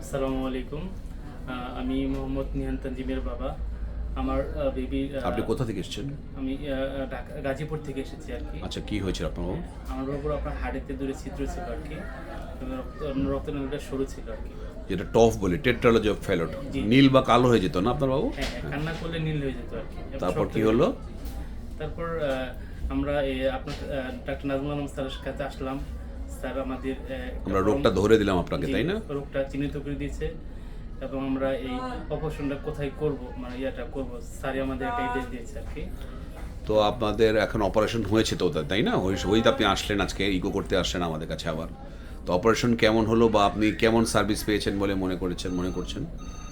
আসসালামু আলাইকুম। আমি মোহাম্মদ নিহান তানজিমের বাবা। আমার বেবি আপনি কোথা থেকে এসেছেন? আমি গাজীপুর থেকে এসেছি আর কি। আচ্ছা কি হয়েছিল আপনার বাবু? আমার বাবুর আপনার হাড়িতে দূরে ছিদ্র ছিল আর কি। রক্ত- রক্তনালীটা সরু ছিল আর কি। যেটা টফ বলে টেট্রালজি অফ জি। নীল বা কালো হয়ে যেত না আপনার বাবু? হ্যাঁ হ্যাঁ, কান্না করলে নীল হয়ে যেত আর কি। তারপর কি হলো? তারপর আমরা আপনার ডাক্তার নাজমুল আলম স্যারের কাছে আসলাম। স্যার আমাদের আমরা রোগটা ধরে দিলাম আপনাকে তাই না? রোগটা চিহ্নিত করে দিয়েছে এবং আমরা এই অপারেশনটা কোথায় করব মানে ইয়াটা করব স্যারই আমাদের একটা ইডেস দিয়েছে আর কি। তো আপনাদের এখন অপারেশন হয়েছে তো তাই না? ওই আপনি আসলেন আজকে ইগো করতে আসলেন আমাদের কাছে আবার। তো অপারেশন কেমন হলো বা আপনি কেমন সার্ভিস পেয়েছেন বলে মনে করেছেন মনে করছেন?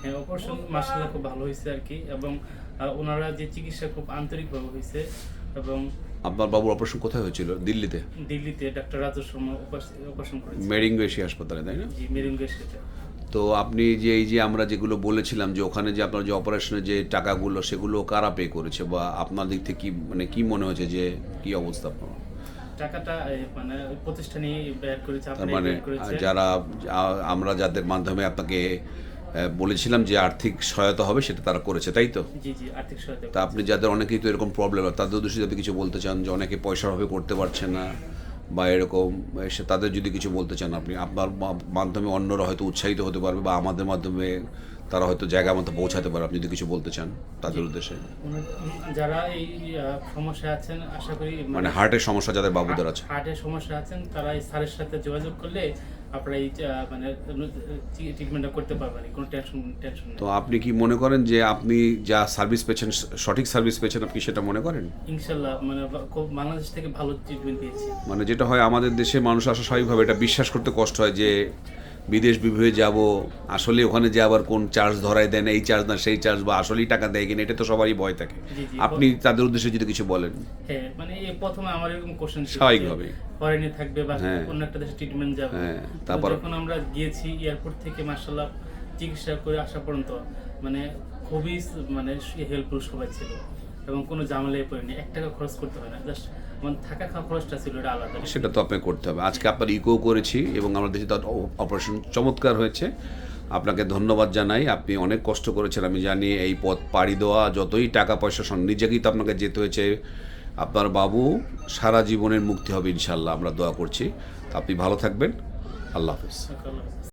হ্যাঁ অপারেশন মার্শাল্লাহ খুব ভালো হয়েছে আর কি এবং ওনারা যে চিকিৎসা খুব আন্তরিকভাবে হয়েছে এবং আপনার বাবুর অপারেশন কোথায় হয়েছিল? দিল্লিতে? দিল্লিতে ডাক্তার রাজু শর্মা অপারেশন করেছে। মেরিঙ্গো এশিয়া হাসপাতালে তাই না? জি মেরুঙ্গের সাথে তো আপনি যে এই যে আমরা যেগুলো বলেছিলাম যে ওখানে যে আপনার যে অপারেশনের যে টাকাগুলো সেগুলো কারা পে করেছে বা আপনার দিক থেকে কি মানে কি মনে হয়েছে যে কি অবস্থা আপনার? টাকাটা মানে প্রতিষ্ঠানই ব্যয় করেছে তার মানে যারা আমরা যাদের মাধ্যমে আপনাকে বলেছিলাম যে আর্থিক সহায়তা হবে সেটা তারা করেছে তাই তো? জি জি আর্থিক সহায়তা তা আপনি যাদের অনেকেই তো এরকম প্রবলেম তাদের উদ্দেশ্যে যদি কিছু বলতে চান যে অনেকে পয়সার অভাবে করতে পারছে না বা এরকম সে তাদের যদি কিছু বলতে চান আপনি আপনার মাধ্যমে অন্যরা হয়তো উৎসাহিত হতে পারবে বা আমাদের মাধ্যমে তারা হয়তো জায়গা মতো পৌঁছাতে পারে। আপনি যদি কিছু বলতে চান তাদের উদ্দেশ্যে। যারা এই আহ, সমস্যায় আছেন আশা করি মানে হার্টের সমস্যা যাদের বাবুদের আছে। হার্টের সমস্যা আছেন তারা এই স্যারের সাথে যোগাযোগ করলে আপনারা এই মানে ট্রিটমেন্টটা করতে পারবেন কোনো টেনশন টেনশন তো আপনি কি মনে করেন যে আপনি যা সার্ভিস পেয়েছেন সঠিক সার্ভিস পেয়েছেন আপনি সেটা মনে করেন? ইনশাল্লাহ মানে খুব বাংলাদেশ থেকে ভালো ট্রিটমেন্ট পেয়েছি। মানে যেটা হয় আমাদের দেশে মানুষ আসা স্বাভাবিকভাবে এটা বিশ্বাস করতে কষ্ট হয় যে বিদেশ বিভুয়ে যাব আসলে ওখানে যে আবার কোন চার্জ ধরায় দেন এই চার্জ না সেই চার্জ বা আসলেই টাকা দেয় কিনা এটা তো সবারই ভয় থাকে। আপনি তাদের উদ্দেশ্যে যদি কিছু বলেন হ্যাঁ মানে প্রথমে আমার এরকম কোশ্চেন স্বাভাবিকভাবেই। ফরেনে থাকবে বা হ্যাঁ। অন্য একটা দেশে ট্রিটমেন্ট যাবে হ্যাঁ, তারপর- যখন আমরা গিয়েছি এয়ারপোর্ট থেকে মার্শাল্লাহ চিকিৎসা করে আসা পর্যন্ত মানে খুবই মানে হেল্পফুল সবাই ছিল এবং কোনো ঝামেলায় পড়েনি এক টাকা খরচ করতে হয় না জাস্ট থাকা খরচটা ছিল এটা আলাদা। সেটা তো আপনাকে করতে হবে। আজকে আপনার ইকো করেছি এবং আমরা দেশে তার অপারেশন চমৎকার হয়েছে। আপনাকে ধন্যবাদ জানাই। আপনি অনেক কষ্ট করেছেন আমি জানি এই পথ পাড়ি দেওয়া যতই টাকা পয়সা সন- নিজেকেই তো আপনাকে যেতে হয়েছে। আপনার বাবু সারা জীবনের মুক্তি হবে ইনশাল্লাহ আমরা দোয়া করছি। আপনি ভালো থাকবেন। আল্লাহ হাফেজ।